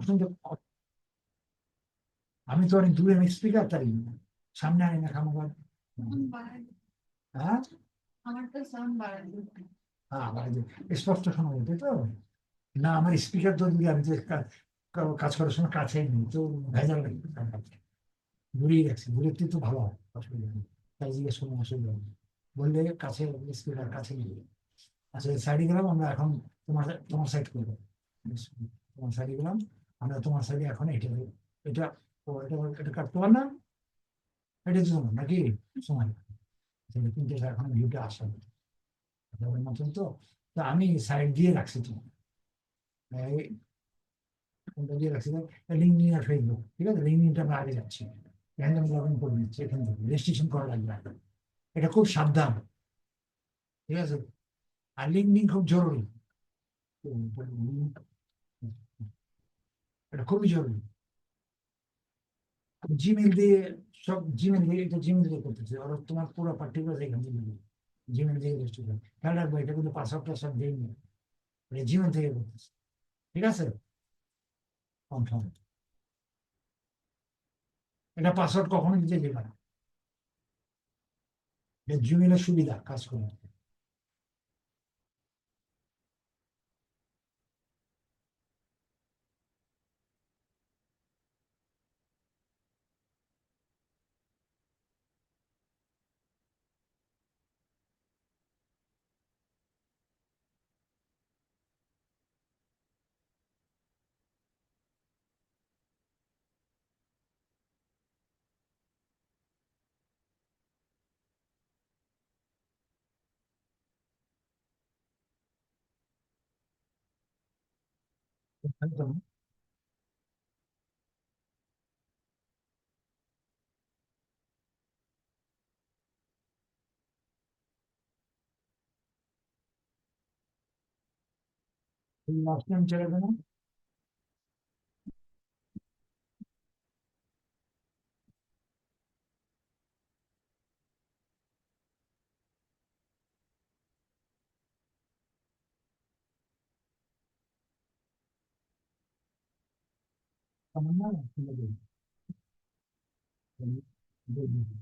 শুনতে আমি তো অনেক দূরে স্পিকার তাই সামনে আনি না খামাবার হ্যাঁ? হ্যাঁ স্পষ্ট শোনা যেত তো? না আমার স্পিকার তো দিকে আমি তো কাজ করার সময় কাছেই নেই তো ভেজাল দূরেই রাখছি দূরের তো ভালো হয় অসুবিধা নেই তাই জিজ্ঞেস কোনো অসুবিধা বললে কাছে স্পিকার কাছে নিয়ে আচ্ছা সাইডে গেলাম আমরা এখন তোমার তোমার সাইড করব। তোমার সাইডে গেলাম, আমরা তোমার সাইডে এখন এটা এটা, ও, এটা এটা কাটতে পার না এটা দিতে নাকি? সময় তাহলে কিন্তু এখন ভিউটা আসে না মতন তো তো আমি সাইড দিয়ে রাখছি তোমার কোনটা দিয়ে রাখছি লিঙ্কডিন আর ঠিক আছে? লিঙ্কডিনটা আমরা আগে যাচ্ছি। র্যান্ডম লগ ইন করে নিচ্ছি, এখান থেকে। রেজিস্ট্রেশন করা লাগবে এটা খুব সাবধান, ঠিক আছে? আর লিঙ্কডিন খুব জরুরি। এটা খুবই জরুরি। জিমেল দিয়ে সব জিমেল দিয়ে এটা জিমেল দিয়ে করতেছে। আর তোমার পুরো পার্টিকুলার এখান থেকে জিমেল দিয়ে রেজিস্ট্রেশন খেয়াল রাখব এটা কিন্তু পাসওয়ার্ড টাসওয়ার্ড দেয়নি এটা জিমেল থেকে করতেছে। ঠিক আছে? কনফার্ম এটা পাসওয়ার্ড কখনো দিতে দেবে না। জিমেলের সুবিধা কাজ করে। একদম লাস্ট টাইম ছেড়ে দেবো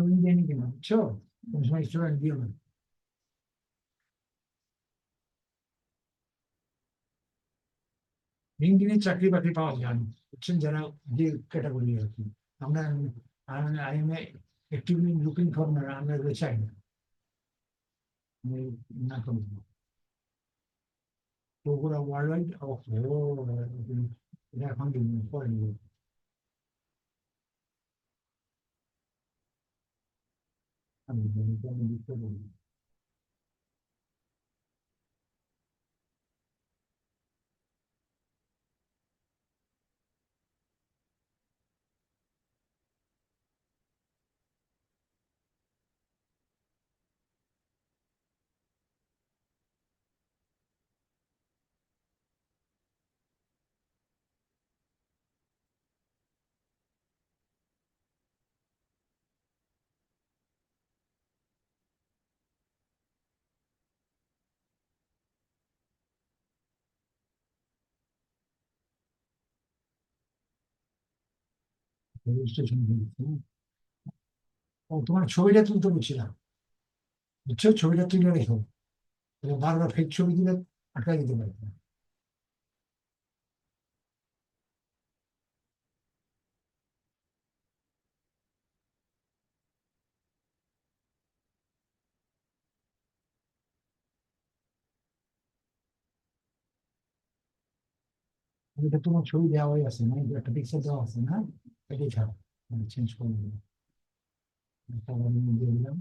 আমার না ঠিক আছে তুমি জানি কিনা বুঝছ কোন সময় স্টুডেন্ট দিও না লিঙ্কডিনে চাকরি বাকরি পাওয়া যায় না বুঝছেন যারা যে ক্যাটাগরি আর কি আমরা I am actively looking for আমরা চাই না আমি না করব তো ওরা ওয়ার্ল্ড ওয়াইড এটা এখন পরে নিব আমি আমি বুঝতে পারি রেজিস্ট্রেশন হয়েছে ও, তোমার ছবিটা তুলতে বলছিলাম। বুঝছ? ছবিটা তুলে রেখো। বারবার ফেক ছবি দিলে আটকা দিতে পারবে না। এটা তোমার ছবি দেওয়াই আছে না একটা পিকচার দেওয়া আছে, না? এটাই ছাড়ো মানে চেঞ্জ করে দিলাম তারপর আমি দিয়ে দিলাম।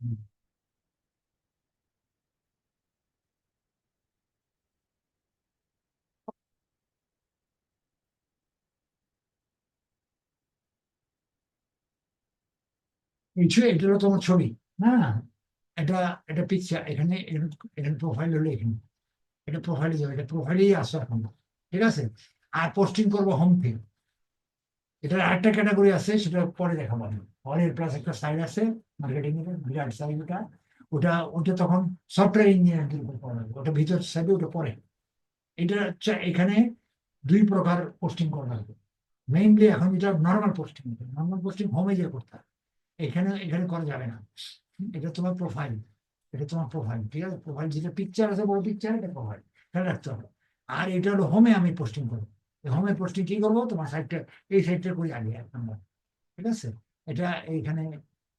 এই ছবি এটা তোমার ছবি, না? এটা এটা পিকচার এখানে, এখানে- প্রোফাইল হলো এখানে। এটা প্রোফাইলে যাবে, এটা প্রোফাইলেই আসো এখন। ঠিক আছে? আর পোস্টিং করব হোম পেজ এটার আরেকটা ক্যাটাগরি আছে, সেটা পরে দেখাবো আমি। পরের প্লাস একটা সাইড আছে মার্কেটিং এর, বিরাট সাইড ওটা। ওটা ওটা তখন সফটওয়্যার ইঞ্জিনিয়ারদের উপর পড়া হবে। ওটা ভিতর সাইডে ওটা পরে। এটা হচ্ছে এখানে দুই প্রকার পোস্টিং করা হবে। মেইনলি এখন যেটা নর্মাল পোস্টিং নর্মাল পোস্টিং হোমে যে করতে হবে। এখানে এখানে করা যাবে না এটা তোমার প্রোফাইল এটা তোমার প্রোফাইল ঠিক আছে প্রোফাইল যেটা পিকচার আছে বড় পিকচার এটা প্রোফাইল খেয়াল রাখতে হবে আর এটা হলো হোমে আমি পোস্টিং করব হোমে পোস্টিং কি করব তোমার সাইডটা এই সাইডটা করি আগে এক নম্বর ঠিক আছে এটা এইখানে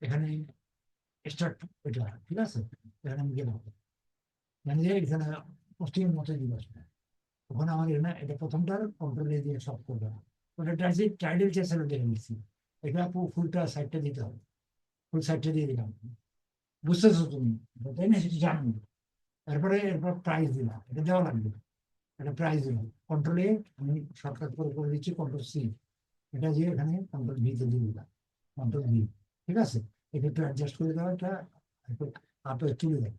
এখানে স্টার্ট এটা ঠিক আছে এখানে আমি গেলাম মানে যে এখানে পোস্টিং এর মতো দিবস ওখানে আমার এখানে এটা প্রথমটার কন্ট্রোলে দিয়ে সব করবে ওটা টাইটেল চেসের দেখে নিচ্ছি এটা ফুলটা সাইডটা দিতে হবে ফুল সাইডটা দিয়ে দিলাম বুঝতেছো তুমি তাই না সেটা জানো তারপরে এরপর প্রাইস দিলাম এটা দেওয়া লাগবে এটা প্রাইস দিলাম কন্ট্রোল আমি শর্টকাট করে করে দিচ্ছি কন্ট্রোল সি এটা দিয়ে এখানে কন্ট্রোল ভি তে দিয়ে দিলাম কন্ট্রোল ভি ঠিক আছে এটা একটু অ্যাডজাস্ট করে দেওয়া এটা একটু আপে তুলে দেয়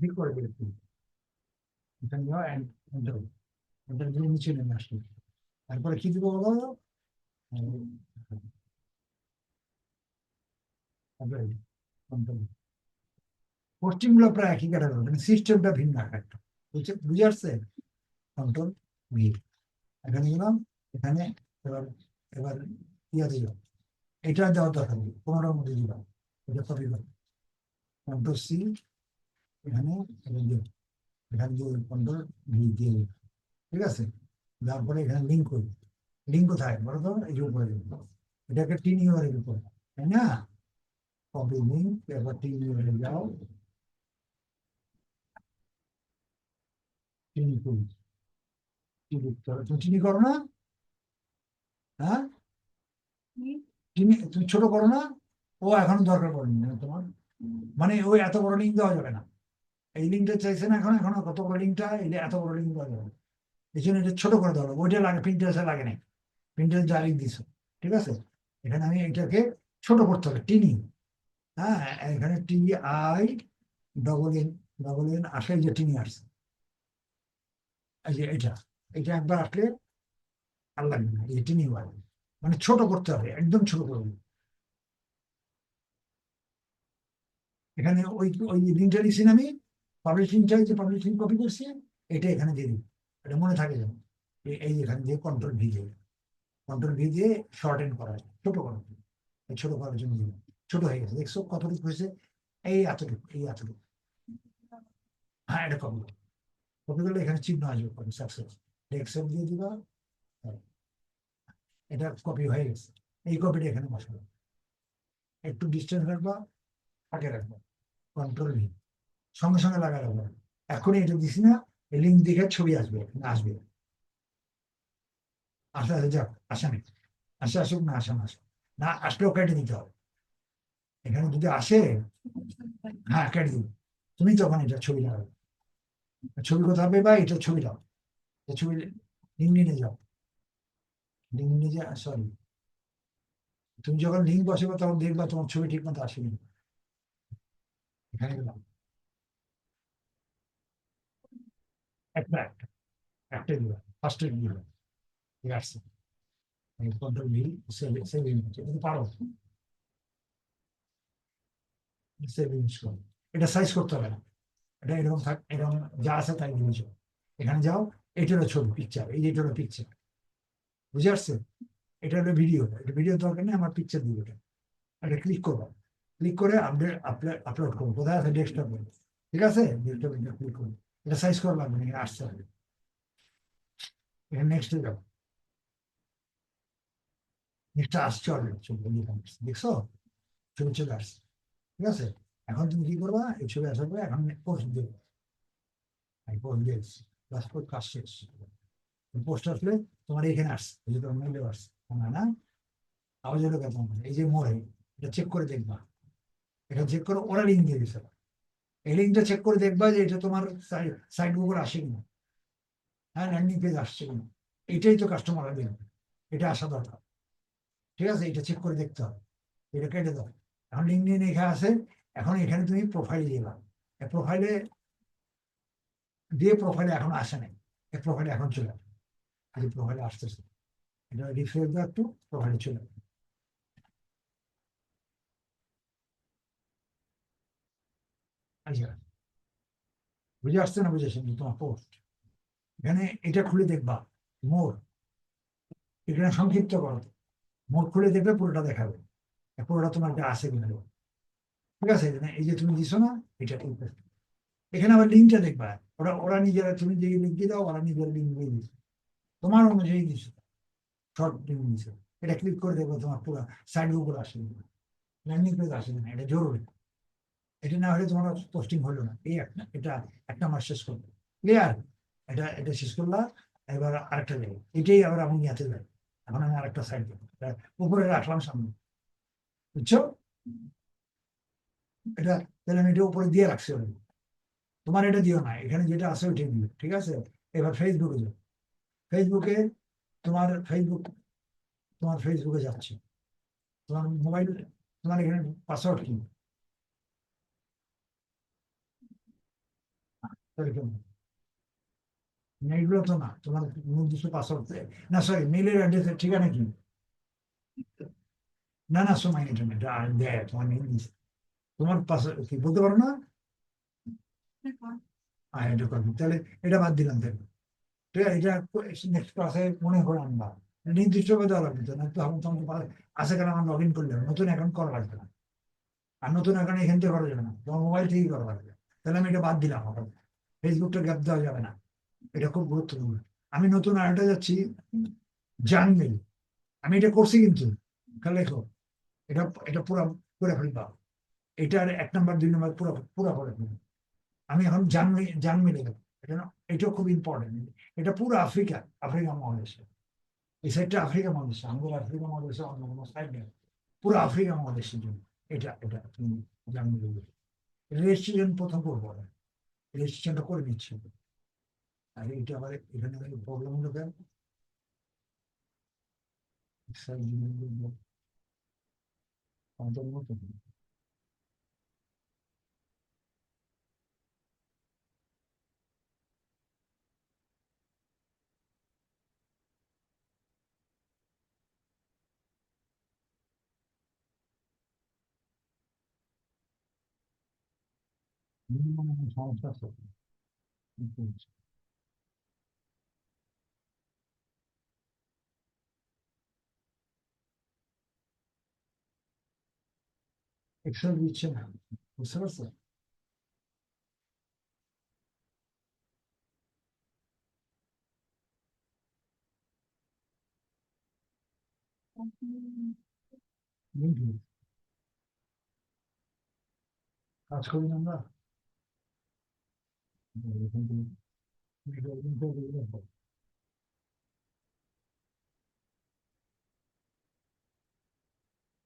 ঠিক করে দিয়েছি তারপরে কি দিব বলো? উম, তারপরে control। পোস্টিংগুলো প্রায় একই ক্যাটাগরি মানে সিস্টেমটা ভিন্ন একটা। বুঝছে বুঝে আসছে? কন্ট্রোল এখানে গেলাম এখানে এবার এবার ইয়া দিল এটা দেওয়ার দরকার নেই পনেরোর মধ্যে দিলাম। এটা কপি করো। কন্ট্রোল সি এখানে দিও এখানে দিয়ে কন্ট্রোল ভি দিয়ে ঠিক আছে? তারপরে এখানে লিঙ্ক করি। লিঙ্ক কোথায়? বলো তো এই যে উপরে এটাকে তিন ইউআরের উপর তাই না? কপি লিঙ্ক এবার তিন ইউআরে যাও। চিনি করি। চিনি করো তুমি চিনি করো না? হ্যাঁ? চিনি তুমি ছোট করো না? ও এখন দরকার পড়েনি তোমার। মানে ওই এত বড় লিঙ্ক দেওয়া যাবে না। এই লিঙ্কটা চাইছে না এখন এখন কত বড় লিঙ্কটা? এটা এত বড় লিঙ্ক দেওয়া যাবে এই জন্য এটা ছোট করে দেওয়া ওইটা লাগে প্রিন্টারেসে লাগে নাই। প্রিন্টারেস যা লিঙ্ক দিছো, ঠিক আছে? এখানে আমি এটাকে ছোট করতে হবে টিনি হ্যাঁ এখানে T I double N double N আসলে যে টিনি আসছে। এই যে এটা এটা একবার আসলে আর লাগবে না, এই টিনি ওয়াই। মানে ছোট করতে হবে, একদম ছোট করবে এখানে ওই ওই লিঙ্কটা দিচ্ছি আমি। পাবলিশিংটা যে পাবলিশিং কপি করছি, এটা এখানে দিয়ে দিই এটা মনে থাকে যেন, এই- এখানে দিয়ে কন্ট্রোল ভি দিয়ে। কন্ট্রোল ভি দিয়ে শর্ট এন্ড করা যায় ছোট করা ছোট করার জন্য দিলাম। ছোট হয়ে গেছে। দেখছ কতটুকু হয়েছে? এই এতটুকু এই এতটুকু হ্যাঁ এটা কপি কপি করলে এখানে চিহ্ন আসবে কপি সাকসেস এক্সেপ্ট দিয়ে দিবা। হ্যাঁ। এটা কপি হয়ে গেছে। এই কপিটা এখানে বসাবো। একটু ডিস্টেন্স রাখবা, আগে রাখবা। কন্ট্রোল ভি সঙ্গে সঙ্গে লাগা রাখবা এখনই এটা দিস না লিঙ্ক দেখে ছবি আসবে আসবে। আসে যাক, আসে আসে আসুক না আসে, না আসুক। না আসলেও কেটে দিতে হবে। এখানে যদি আসে হ্যাঁ কেটে দিবে। তুমি তখন এটা ছবি লাগাবে। ছবি কোথাও হবে বা এটা ছবি দাও। এই ছবি নিয়ে যাও। লিঙ্ক নিয়ে যা সরি তুমি যখন লিঙ্ক বসাবে, তখন দেখবা তোমার ছবি ঠিক মতো আসেনি। এখানে গেলাম। একটা একটা একটা দিবা ফার্স্টে ঠিক আছে? Control V save save image এটা তো পারো। সেভ ইমেজ করো। এটা সাইজ করতে হবে না। এটা এরকম এরকম যা আছে তাই দিয়েছ এখানে যাও, এটা হলো ছবি পিকচার এই যে এটা হলো পিকচার বুঝে আসছে? এটা হলো ভিডিও এটা ভিডিও দরকার নেই, আমার পিকচার দিবে। এটা এটা ক্লিক করব ক্লিক করে আপডেট আপলোড করব কোথায় আছে ডেস্কটপে ঠিক আছে? ক্লিক করব এটা সাইজ করা লাগবে এখানে আসতে হবে এখানে নেক্সট যাব নেক্সট আসছে অলরেডি। দেখছ ছবি চলে আসছে ঠিক আছে এখন তুমি কি করবা এই ছবি আসার পরে এখন পোস্ট দেবে আমি পোস্ট দিয়েছি প্লাস পোস্ট কাজ শেষ পোস্ট আসলে তোমার এখানে আসছে এই যে তোমার মেলে আসছে না না আবার যেটা এই যে মোড়ে এটা চেক করে দেখবা এটা চেক করে ওরা লিঙ্ক দিয়ে দিছে লিঙ্কটা চেক করে দেখবা যে এটা তোমার সাইট উপর আসে কিনা। হ্যাঁ ল্যান্ডিং পেজ আসছে কিনা। এটাই তো কাস্টমাররা দেখবে এটা আসা দরকার। ঠিক আছে? এটা চেক করে দেখতে হবে। এটা কেটে দাও। এখন লিঙ্ক নিয়ে লেখা আছে। এখন এখানে তুমি প্রোফাইল দিলাম প্রোফাইলে দিয়ে প্রোফাইলে এখন আসে নাই। প্রোফাইলে এখন চলে আসবে। প্রোফাইলে আসতেছে। এটা রিফ্রেশ দাও একটু প্রোফাইলে চলে আসবে আচ্ছা বুঝে আসছে না বুঝে আসছে? তোমার পোস্ট এখানে এটা খুলে দেখবা মোর এখানে সংক্ষিপ্ত করো। মোট খুলে দেখবে পুরোটা দেখাবে। পুরোটা তোমার একটা আসে কিনা ঠিক আছে? এই যে তুমি দিছো না, এটা। এখানে আবার লিঙ্কটা দেখবা। ওরা ওরা নিজেরা তুমি যে লিঙ্ক দিয়ে দাও, ওরা নিজের লিঙ্ক দিয়ে দিচ্ছে তোমার অনুযায়ী দিছো। শর্ট লিঙ্ক দিছো। এটা ক্লিক করে দেখবে তোমার পুরো সাইড উপর আসে ল্যান্ডিং পেজ আসে না এটা জরুরি। এটা না হলে তোমার পোস্টিং হলো না। এই একটা এটা একটা মাস শেষ করবে। ক্লিয়ার এটা এটা শেষ করলা, এবার আরেকটা যাবে এটাই আবার আমি ইয়াতে যাই। এখন আমি আরেকটা সাইড দেবো উপরে রাখলাম সামনে। বুঝছ? এটা তাহলে আমি এটা উপরে দিয়ে রাখছি already। তোমার এটা দিও না। এখানে যেটা আছে ওইটাই দিও, ঠিক আছে? এবার ফেসবুকে যাও। ফেসবুকে তোমার ফেসবুক তোমার ফেসবুকে যাচ্ছে। তোমার মোবাইল তোমার এখানে পাসওয়ার্ড কি? তো না তোমার নির্দিষ্ট পাসওয়ার্ড না সরি অ্যাড্রেসের ঠিকানা কি? না না সময় ইন্টারনেট দেয় তোমার তোমার পাসওয়ার্ড কি বলতে পারো না? এটা করবি। তাহলে এটা বাদ দিলাম ঠিক আছে এটা নেক্সট ক্লাসে মনে করে আনবা। নির্দিষ্ট করে দেওয়া লাগবে তো না তো আমি তোমাকে আসে কেন আমার লগ ইন করলে নতুন অ্যাকাউন্ট করা লাগবে না। আর নতুন অ্যাকাউন্ট এখান থেকে করা যাবে না। তোমার মোবাইল থেকেই করা লাগবে। তাহলে আমি এটা বাদ দিলাম আবার। ফেসবুকটা গ্যাপ দেওয়া যাবে না। এটা খুব গুরুত্বপূর্ণ। আমি নতুন আরেকটা যাচ্ছি জানমিল আমি এটা করছি কিন্তু রেখো। এটা এটা পুরো করে ফেলবা এটার এক নম্বর, দুই নম্বর পুরো পুরো করে ফেলবা। আমি এখন জানমি জানমিলে গেলাম এটা না, এটাও খুব ইম্পর্টেন্ট এটা পুরো আফ্রিকা আফ্রিকা মহাদেশে। এই সাইডটা আফ্রিকা মহাদেশে আমাদের আফ্রিকা মহাদেশে অন্য কোনো সাইড নেই। পুরো আফ্রিকা মহাদেশের জন্য এটা এটা তুমি জানমিলে রেজিস্ট্রেশন প্রথম করব রেজিস্ট্রেশনটা করে নিচ্ছে। আর এটা আবার এখানে প্রবলেম হলো কেন? আমাদের মতো minimum সমস্যা আছে এক্সেল দিচ্ছে না বুঝতে পারছ লিঙ্ক দিই। কাজ করি না আমরা এখান থেকে link করে দিলে হবে।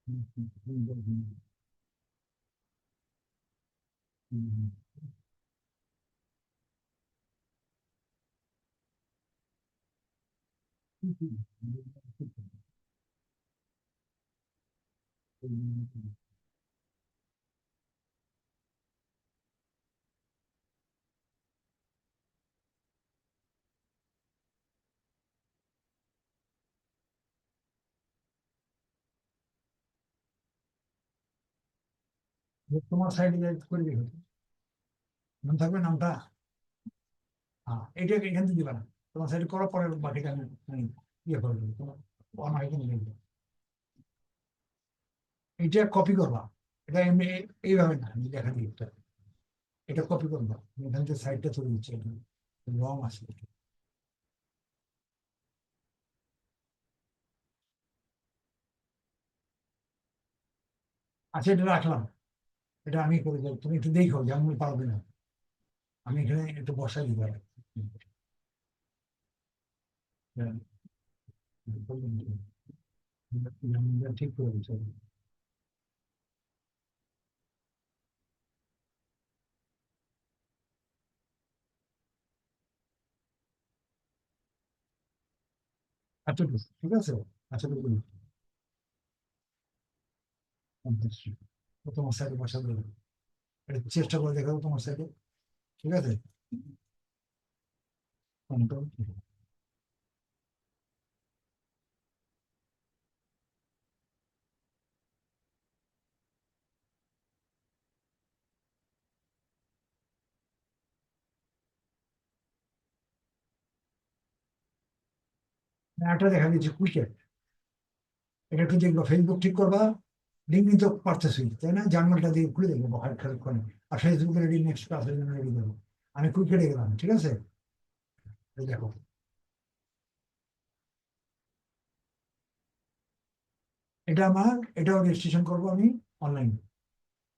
হুম, হুম, হুম, হুম, হুম। হুম, হুম। হুম, হুম, হুম, হুম, হুম। তোমার সাইডে যাই করে দেখো নাম থাকবে নামটা? হ্যাঁ এটা এখান থেকে দিবা না। তোমার সাইডে করার পরে বাকিটা আমি আমি ইয়ে করে দেবো। তোমার অন এটা কপি করবা। এটা এমনি এইভাবে না, আমি দেখা দিই এটা এটা কপি করবা। এখান থেকে সাইডটা তুলে দিচ্ছি রং আছে। আচ্ছা এটা রাখলাম। এটা আমি করে দেবো, তুমি একটু দেখো যে পারবে না আমি এখানে একটু বসাই। হ্যাঁ। নামটা ঠিক করে দিচ্ছি আচ্ছা ঠিক আছে আচ্ছা তোমার সাইডে বসা দেবে। এটা চেষ্টা করে দেখাবো তোমার সাইডে ঠিক আছে. একটা দেখা দিচ্ছি কুইকেট এটা একটু দেখব। ফেসবুক ঠিক করবা? লিঙ্ক তো পারতেছি তাই না? জার্নালটা দিয়ে খুলে দেখব বাহার খানিকক্ষণে আর ফেসবুকে রেডি নেক্সট ক্লাসের জন্য রেডি করব। আমি কুইকেটে গেলাম, ঠিক আছে? দেখো। এটা আমার, এটাও রেজিস্ট্রেশন করব আমি অনলাইন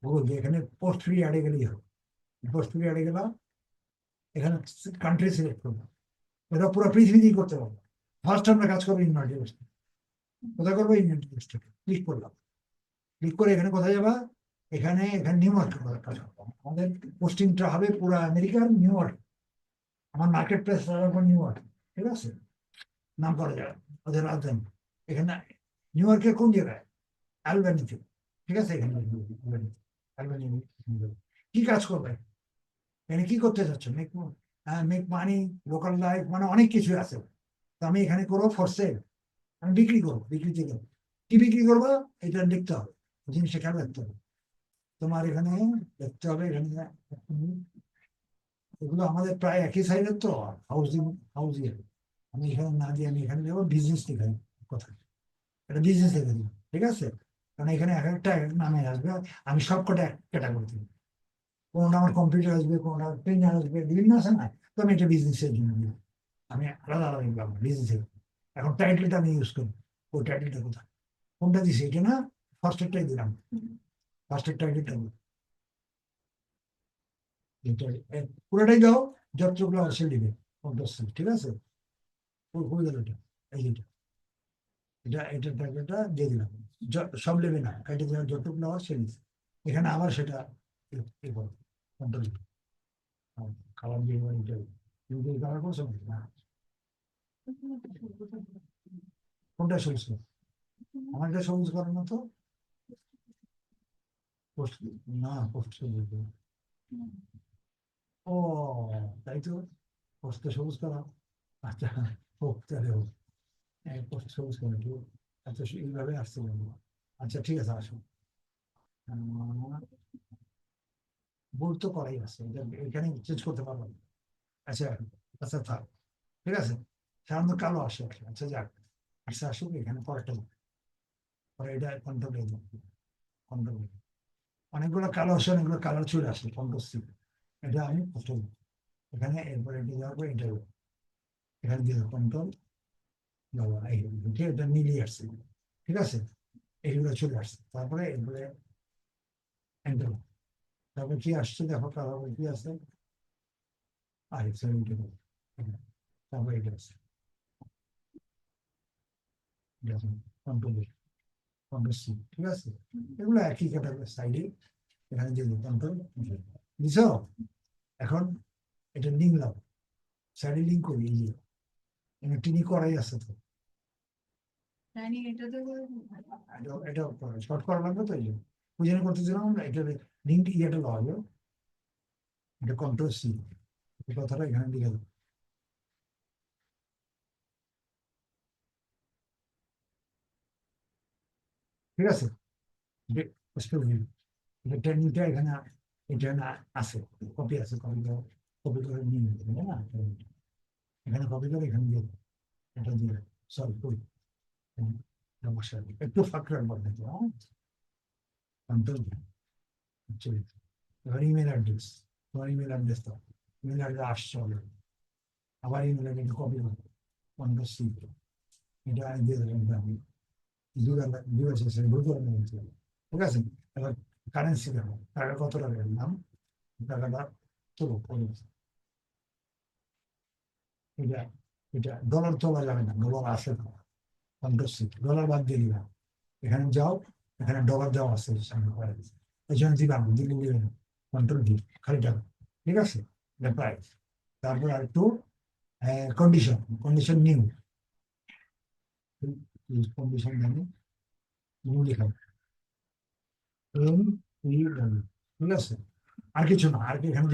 গুগল দিয়ে, এখানে পোস্ট ফ্রি অ্যাডে গেলেই হবে। পোস্ট ফ্রি অ্যাডে গেলাম। এখানে কান্ট্রি সিলেক্ট করব। এটা পুরো পৃথিবী দিয়ে করতে পারব। ফার্স্ট আমরা কাজ করব ইউনাইটেড কোথায় করব ইউনাইটেড স্টেট ক্লিক করলাম। ক্লিক করে এখানে কোথায় যাবা? এখানে এখানে নিউ ইয়র্ক কাজ করব আমাদের পোস্টিংটা হবে পুরো আমেরিকার নিউ ইয়র্ক আমার মার্কেট প্লেস নিউ ইয়র্ক ঠিক আছে? নাম করা যাবে ওদের রাজধানী। এখানে নিউ ইয়র্কের কোন জায়গায়? অ্যালবানিতে ঠিক আছে? এখানে অ্যালবানি কি কাজ করবে? এখানে কি করতে চাচ্ছ? Make make money local life মানে অনেক কিছু আছে। তো আমি এখানে করব ফর সেল আমি বিক্রি করব বিক্রি থেকে কি বিক্রি করব? এটা লিখতে হবে। জিনিসটা খেয়াল রাখতে হবে তোমার এখানে দেখতে হবে, এখানে এগুলো আমাদের প্রায় একই সাইজের তো হাউজিং হাউজিং আমি এখানে না দিয়ে আমি এখানে দেবো বিজনেস লিখাই কথা। এটা বিজনেস লিখে ঠিক আছে? কারণ এখানে এক একটা এক এক নামে আসবে, আমি সব কটা এক ক্যাটাগরি দিই কোনটা আমার কম্পিউটার আসবে, কোনটা প্রিন্টার আসবে, বিভিন্ন আছে না? তো আমি এটা বিজনেসের জন্য দিই আমি আলাদা আলাদা দিলাম বিজনেসের এখন টাইটেলটা আমি ইউজ করি, ওই টাইটেলটা কোথায়? কোনটা দিছি, এটা না ফার্স্ট এডটাই দিলাম। ফার্স্ট এড টাইটেলটা পুরোটাই দাও যতগুলো আছে দিবে পঞ্চাশ ঠিক আছে? ও হয়ে গেল এটা এই যেটা এটা। এটা টাইটেলটা দিয়ে দিলাম। সব নেবে না এটা দেওয়ার যতটুকু নেওয়ার সে। এখানে আবার সেটা এ করো কন্ট্রোল খাবার দিয়ে এটা কালার করছ না। কোনটা সবুজ করো? আমারটা সবুজ করার মতো ও তাই তো? পোস্ট সবুজ করা আচ্ছা হোক হ্যাঁ এইভাবে বলব আচ্ছা ঠিক আছে আসো। আহ, ভুল তো করাই আছে এখানে চেঞ্জ করতে পারব না। আচ্ছা আচ্ছা থাক। ঠিক আছে? সাধারণত কালো আসে আচ্ছা যাক। আচ্ছা আসুক এখানে পরেরটা। পরে এটা কন্ট্রোল কন্ট্রোল অনেকগুলো কালো আসে, অনেকগুলো কালার চলে আসে কন্ট্রোল সি এটা আমি প্রথম। এখানে এরপরে এটা যাওয়ার পরে এটা এখানে দিয়ে কন্ট্রোল বাবা, এই এটা মিলিয়ে আসছে। ঠিক আছে? এইগুলো চলে আসছে। তারপরে এরপরে এন্টার তারপরে কি আসছে দেখো তারপরে কি আছে? আর তারপরে এটা আছে কন্ট্রোল ঠিক আছে? এগুলো একই ক্যাটাগরি সাইডে এখানে বুঝছ? এখন এটা সাইডে লিঙ্ক করি এই যে। টিনি করাই আছে তো। এটা শর্ট করা লাগবে তো এই বুঝে আমরা এটা লিঙ্ক ইয়েটা এটা কন্ট্রোল সি কথাটা এখানে লিখে দেবো ঠিক আছে এটা নিটা এখানে এটা না আছে কপি আছে কপি করে কপি করে নিয়ে নিতে হবে না এখানে কপি করে এখানে দিয়ে দাও। এটা দিয়ে সলভ করি হুম, সমস্যা নেই। একটু ফাঁক রাখবার দেখো কন্ট্রোল চলে এবার ইমেল অ্যাড্রেস তোমার ইমেল অ্যাড্রেস দাও ইমেল অ্যাড্রেস আসছে অলরেডি আবার ইমেল অ্যাড্রেস কপি করো কন্ট্রোল সি এটা আমি দিয়ে দেবেন আমি ভুল করে নিয়েছি ঠিক আছে এবার কারেন্সি দেখো টাকা কত টাকা নাম টাকাটা তোলো এটা এটা ডলার তোলা যাবে না ডলার আসে না ডলার বাদ দিয়ে দিলাম এখানে যাও এখানে ডলার দেওয়া আছে সামনে করে এই জন্য দিলাম দিলে দিলে কন্ট্রোল ডি খালি টাকা ঠিক আছে এটা প্রাইস তারপর আর একটু কন্ডিশন কন্ডিশন নিউ কন্ডিশন জানি লিখাম এম ই ঠিক আছে? আর কিছু না, আর কি এখানে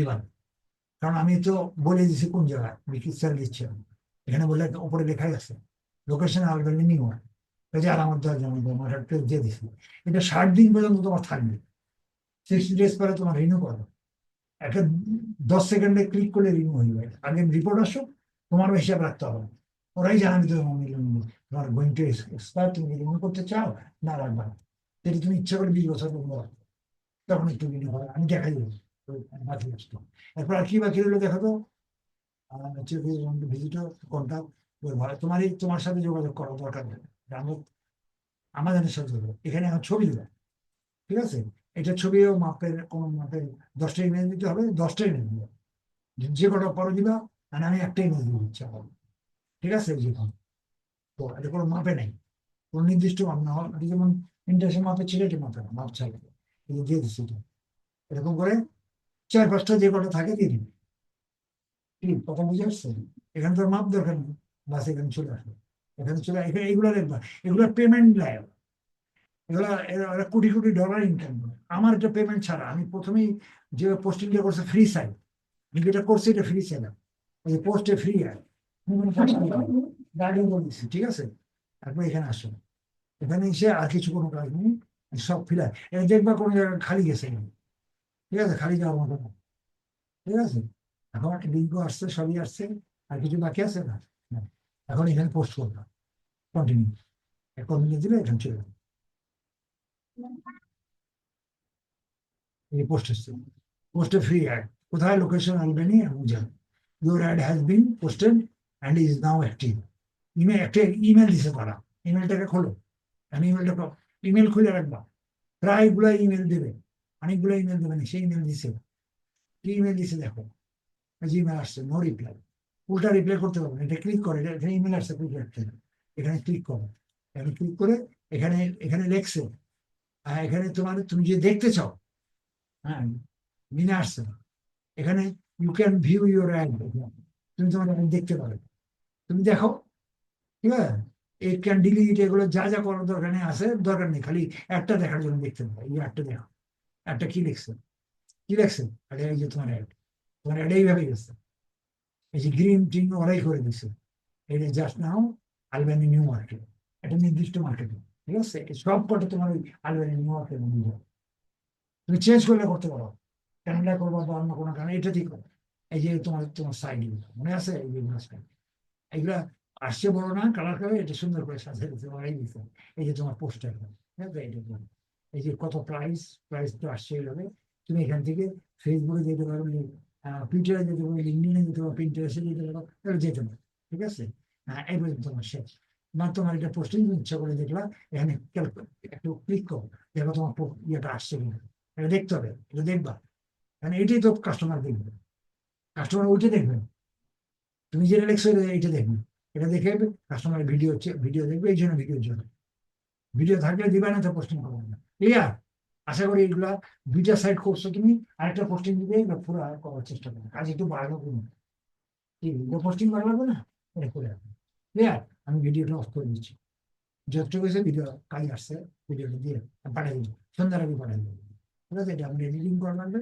কারণ আমি তো বলে দিছি কোন জায়গায় দিচ্ছে এখানে বলে উপরে লেখাই আছে লোকেশন এই যে আর আমার দিয়ে দিছি। এটা ষাট দিন পর্যন্ত তোমার থাকবে। সিক্সটি ডেজ পরে তোমার রিনিউ করো। একটা দশ সেকেন্ডে ক্লিক করলে রিনিউ হয়ে যাবে। আগে রিপোর্ট আসো তোমার হিসাব রাখতে হবে। ওরাই জানাবে তো তোমার গোয়িং টু এক্সপায়ার তুমি রিনিউ করতে চাও না রাখবা যদি তুমি ইচ্ছা করে বিশ বছর পর্যন্ত তখন একটু রিনিউ হবে আমি দেখাই বাকি আসতো এরপর আর কি বাকি রইল দেখো তো ভিজিটর কন্ট্যাক্ট তোমারই তোমার সাথে যোগাযোগ করা দরকার আমার আমাদের সাথে এখানে আমার ছবি দেবে ঠিক আছে এটা ছবিও মাপের কোনো মাপের দশটা ইমেল দিতে হবে দশটা ইমেল দিবে যে- কটা পরে দিবা আর আমি একটা ইচ্ছা করব ঠিক আছে যে কোনো তো এটা কোনো মাপে নেই। কোনো নির্দিষ্ট মাপ না যেমন ইন্টারেস্টের মাপে ছিল এটা মাপে না, মাপ চাইবে এই দিয়ে দিচ্ছি এটা। এরকম করে চার পাঁচটা যে কটা থাকে দিয়ে দিবি। কথা বুঝে আসছে? এখানে তোর মাপ দরকার নেই। বাস এখানে চলে আসবে এখানে চলে, এখানে এগুলো দেখবা। এগুলো পেমেন্ট দেয়। এগুলো কোটি কোটি ডলার ইনকাম করে। আমার এটা পেমেন্ট ছাড়া। আমি প্রথমেই যে পোস্টিংটা করছে ফ্রি সাইড আমি যেটা করছি এটা ফ্রি সাইড ওই পোস্টে ফ্রি আর গার্ডিয়ান করে ঠিক আছে? তারপর এখানে আসো এখানে এসে আর কিছু কোনো কাজ নেই, সব ফিলার এটা দেখবা কোনো জায়গায় খালি গেছে। ঠিক আছে? খালি যাওয়ার মতো না। ঠিক আছে? এখন লিঙ্কও আসছে, সবই আসছে। আর কিছু বাকি আছে না। এখন এখানে পোস্ট করবা। কন্টিনিউ কন্টিনিউ দিলে এখানে চলে যাবে। এই পোস্ট এসছে। পোস্টে ফ্রি অ্যাড কোথায় location Albany Abuja your ad has been posted and is now active email একটা ইমেল দিছে তারা। ইমেলটাকে খোলো। আমি ইমেলটা ইমেল খুলে রাখবা। প্রায়গুলো ইমেল দেবে। অনেকগুলো ইমেল দেবে না, সেই ইমেল দিছে। কি ইমেল দিছে দেখো। ইমেল আসছে নো রিপ্লাই উল্টা রিপ্লাই করতে পারবে এটা ক্লিক করে। এখানে ইমেল আসছে ক্লিক রাখতে এখানে ক্লিক করো। এখানে ক্লিক করে এখানে এখানে লেখছে। হ্যাঁ এখানে তোমার, তুমি যে দেখতে চাও হ্যাঁ মিনে আসছে। না এখানে you can view your ad তুমি তোমার দেখতে পারো। তুমি দেখো ঠিক আছে? এই ক্যান ডিলিট এগুলো যা যা করার দরকার নেই, আছে, দরকার নেই, খালি একটা দেখার জন্য দেখতে পারো এই একটা দেখো একটা কি লিখছে? কি লিখছে? আরে, এই যে তোমার অ্যাড তোমার অ্যাড এইভাবে গেছে এই যে গ্রিন টিন ওরাই করে দিচ্ছে এটা just now Albany new market এটা নির্দিষ্ট মার্কেটে ঠিক আছে? সব কটা তোমার ওই আলবানি নিউ মার্কেট তুমি চেঞ্জ করলে করতে পারো। ক্যানাডা করব বা অন্য কোনো কারণে, এটা ঠিক এই যে তোমার তোমার সাইড মনে আছে? এই এগুলা আসছে বড় না, কালার করে, এটা সুন্দর করে সাজিয়ে দিতে এই দিতে এই যে তোমার পোস্টার আছে এটা। এই যে কত প্রাইস প্রাইস তো আসছে এইভাবে। তুমি এখান থেকে ফেসবুকে যেতে পারো টুইটারে যেতে পারো লিঙ্কডিনে যেতে পারো পিন্টারেস্টে যেতে পারো এগুলো যেতে পারো, ঠিক আছে? হ্যাঁ এই পর্যন্ত তোমার শেষ। না, তোমার এটা পোস্টিং ইচ্ছা করে দেখলা, এখানে একটু ক্লিক করো দেখো তোমার ইয়েটা আসছে কিনা। এটা দেখতে হবে, এটা দেখবা। কারণ এটাই তো কাস্টমার দেখবে। কাস্টমার ওইটা দেখবে তুমি যেটা লিখছো এটা- দেখবে। এটা দেখে কাস্টমার ভিডিও হচ্ছে ভিডিও দেখবে, এই জন্য ভিডিওর জন্য ভিডিও থাকলে দিবে না, তো পোস্টিং করবে না। ক্লিয়ার আশা করি এগুলা দুইটা সাইড করছ তুমি, আরেকটা পোস্টিং দিবে এগুলো পুরো করার চেষ্টা করবে কাজ একটু বাড়ানো করুন কি পোস্টিং করা লাগবে না? এটা করে রাখবে। ক্লিয়ার আমি ভিডিওটা অফ করে দিচ্ছি। যতটুকু হয়েছে ভিডিও কাজ আসছে ভিডিওটা দিয়ে পাঠিয়ে দিচ্ছি সন্ধ্যার আগে পাঠিয়ে দেবো। ঠিক আছে? এটা আমি এডিটিং করা লাগবে